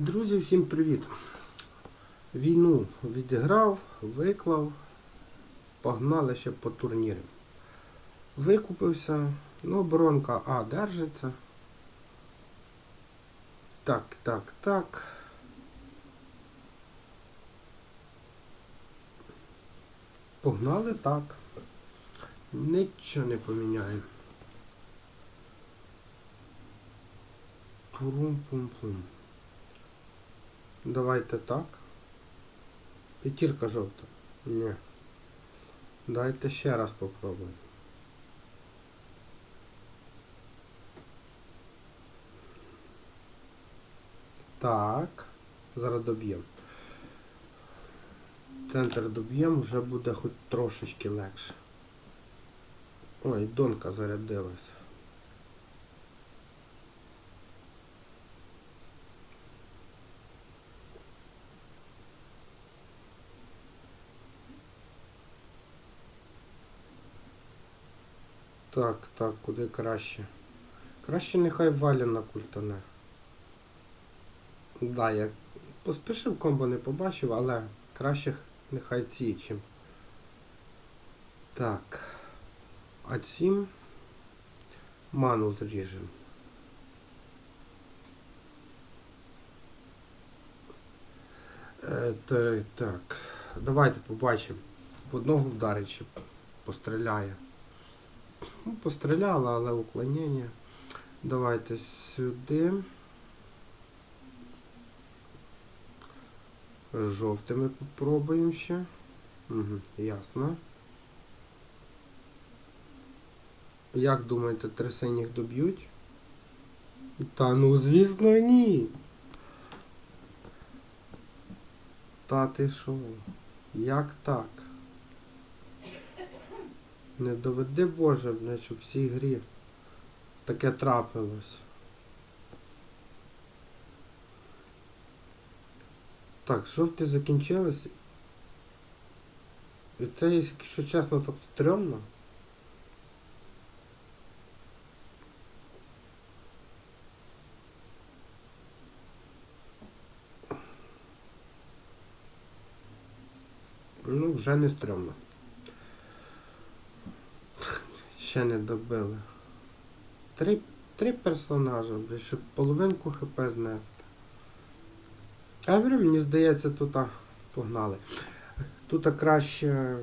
Друзі, всім привіт! Війну відіграв, виклав, погнали ще по турнірам. Викупився, ну оборонка А держиться. Так, так, так. Погнали так. Нічого не поміняємо. Турум-пум-пум. Давайте так. П'ятірка жовта. Ні. Давайте ще раз попробуємо. Так. Зараз доб'ємо. Центр доб'ємо, вже буде хоч трошечки легше. Ой, донка зарядилась. Так, так, куди краще? Краще нехай Валя культане. Да, я поспішив комбо не побачив, але краще нехай ці чим. Так. А цим ману зріжемо. Е, так. Давайте побачимо. В одного вдарить ще постріляє. Ну, постріляла, але уклонення. Давайте сюди. Жовтими попробуємо ще. Угу, ясно. Як думаєте, три синіх доб'ють? Та ну звісно ні. Та ти що? Як так? Не доведи Боже, блядь, щоб в цій грі таке трапилось. Так, жовті закінчились. І це, якщо чесно, так стрьомно. Ну, вже не стрьомно. Ще не добили. Три, три персонажа, щоб половинку хп знести. Еврі, мені здається, тут погнали. Тут краще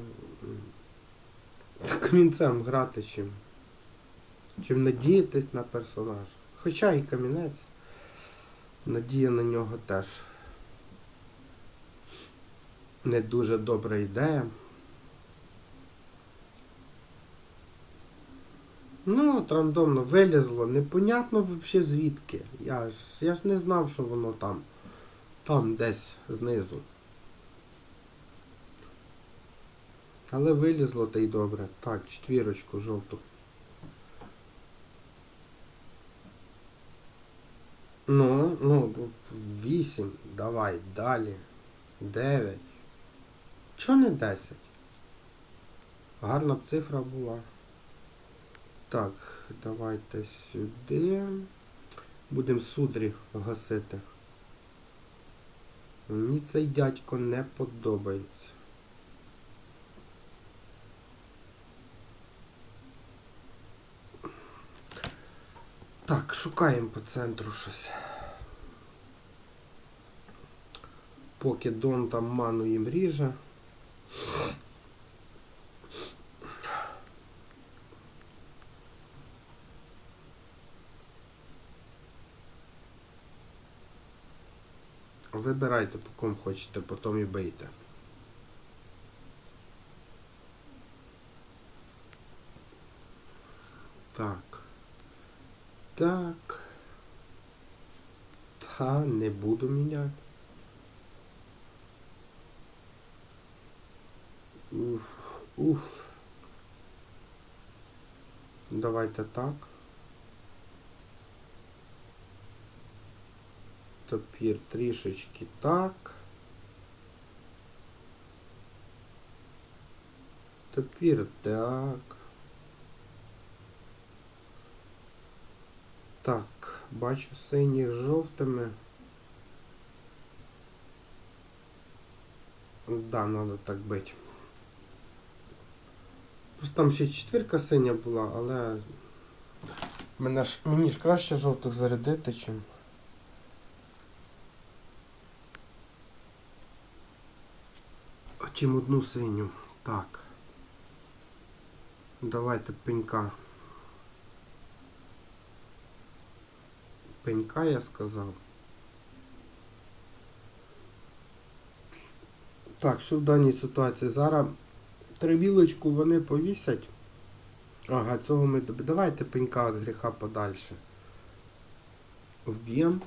камінцем грати, чим, чим надіятись на персонажа. Хоча і камінець. Надія на нього теж не дуже добра ідея. Ну, от рандомно вилізло, непонятно взагалі звідки. Я ж, я ж не знав, що воно там. Там десь знизу. Але вилізло та й добре. Так, четвірочку жовту. Ну, ну, вісім. Давай, далі. Дев'ять. Чого не десять? Гарна б цифра була. Так, давайте сюди. Будемо судрі гасити. Мені цей дядько не подобається. Так, шукаємо по центру щось. Поки Дон там ману їм ріже. Вибирайте, по кому хочете, потім і бийте. Так. Так. Та не буду міняти. Уф. Уф. Давайте так. Тобто Тепер трішечки так. Тепер так. Так, бачу сині з жовтими. Да, треба так бити. Просто там ще четвірка синя була, але... Мене ж, мені ж краще жовтих зарядити, чим... Чим одну синю. Так. Давайте пенька. Пенька я сказав. Так, що в даній ситуації? Зараз тривілочку вони повісять. Ага, цього ми Давайте пенька від гріха подальше. Вб'ємо.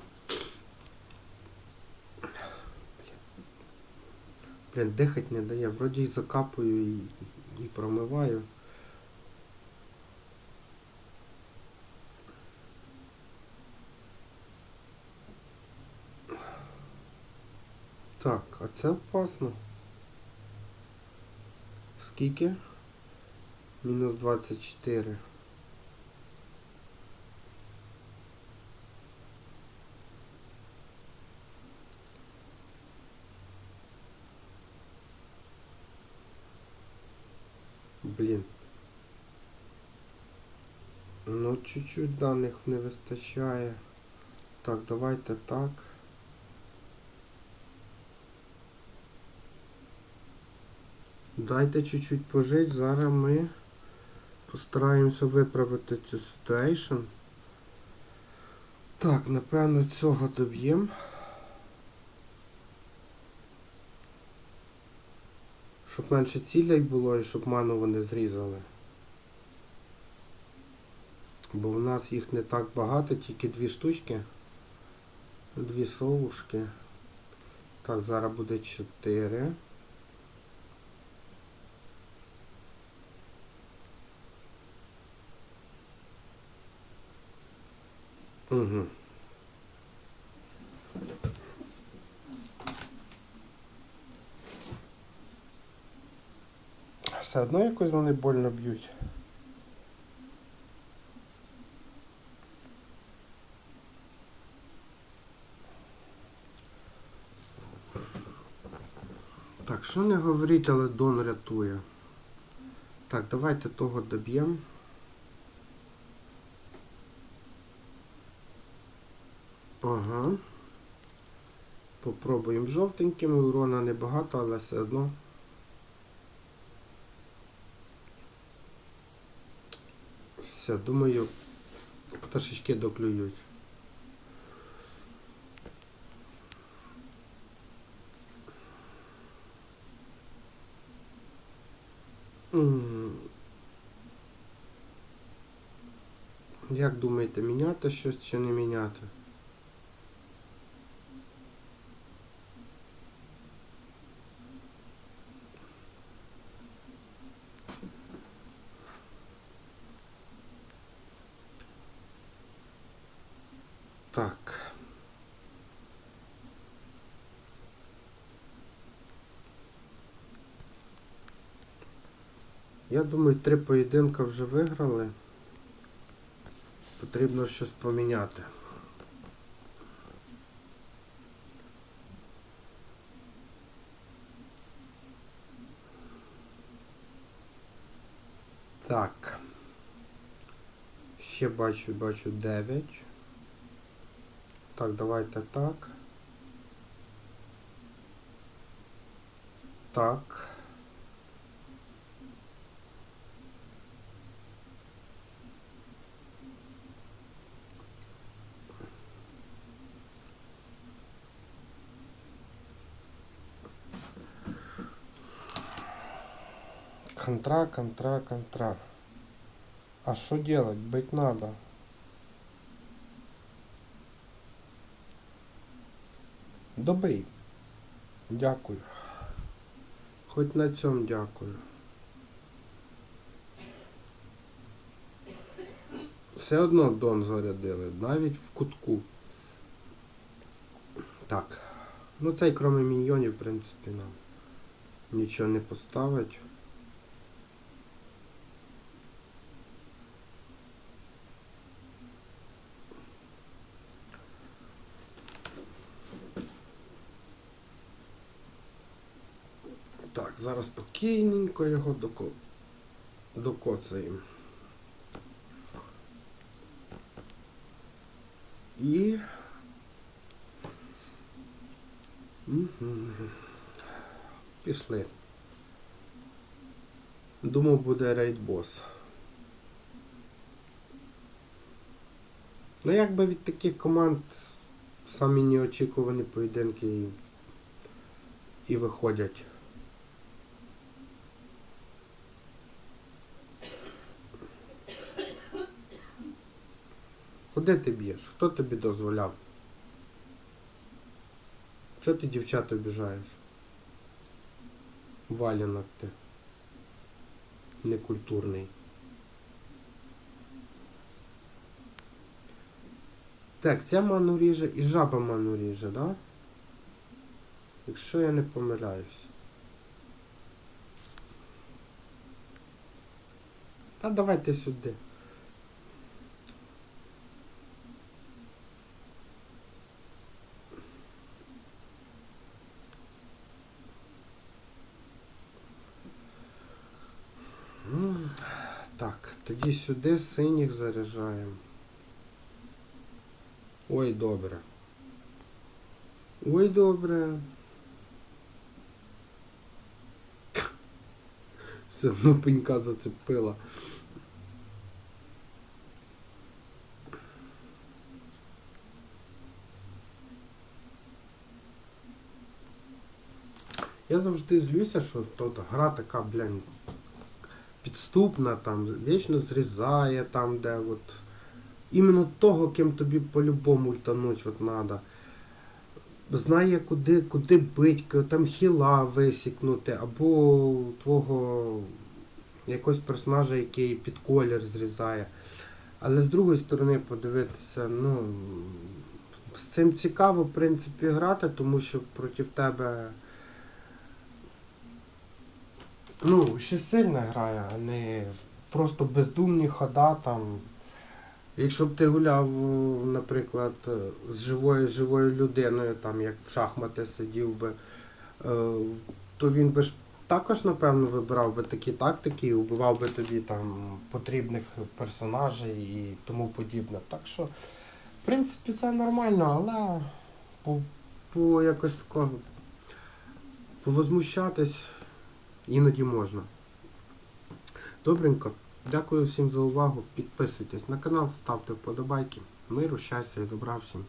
Блін, дихать не дає. Вроді і закапую і, і промиваю. Так, а це опасно. Скільки? Мінус 24. Блін. Ну, чуть-чуть даних не вистачає. Так, давайте так. Дайте чуть-чуть пожить, зараз ми постараємося виправити цю ситуейшн. Так, напевно, цього доб'ємо. Щоб менше цілей було і щоб ману вони зрізали. Бо в нас їх не так багато, тільки дві штучки. Дві совушки. Так, зараз буде чотири. Угу. Все одно якось вони больно б'ють. Так, що не говоріть, але Дон рятує. Так, давайте того доб'ємо. Ага. Попробуємо жовтеньким. Урона небагато, але все одно. Все, думаю, пташечки доклюють. Як думаєте, міняти щось чи не міняти? Так. Я думаю, три поєдинка вже виграли. Потрібно щось поміняти. Так. Ще бачу, бачу 9. Так, давайте так. Так. Контра, контра, контра. А что делать? Быть надо. Добий. Дякую. Хоч на цьому дякую. Все одно дон зарядили, навіть в кутку. Так. Ну цей кроме міньйонів, в принципі, нам нічого не поставить. Зараз спокійненько його доко... докоцаємо. І. Пішли. Думав, буде рейд бос. Ну, якби від таких команд самі неочікувані поєдинки і, і виходять. Куди ти б'єш? Хто тобі дозволяв? Чого ти дівчат обіжаєш? Валянок ти. Некультурний. Так, ця ману ріже і жаба ману ріже, да? Якщо я не помиляюсь. Та давайте сюди. Так, тоді сюди синіх заряджаємо. Ой, добре. Ой, добре. Все одно пенька зацепила. Я завжди злюся, що тут гра така, блін, підступна, там, вічно зрізає, там, де от. Іменно того, ким тобі по-любому ультануть от надо. Знає, куди, куди бить, там хіла висікнути, або твого якогось персонажа, який під колір зрізає. Але з другої сторони подивитися, ну з цим цікаво, в принципі, грати, тому що проти тебе ну, ще сильна грає, а не просто бездумні хода там. Якщо б ти гуляв, наприклад, е, з живою живою людиною, там як в шахмати сидів би, е, то він би ж також, напевно, вибирав би такі тактики і вбивав би тобі там потрібних персонажей і тому подібне. Так що, в принципі, це нормально, але по, по якось такого повозмущатись іноді можна. Добренько. Дякую всім за увагу. Підписуйтесь на канал, ставте вподобайки. Миру, щастя і добра всім.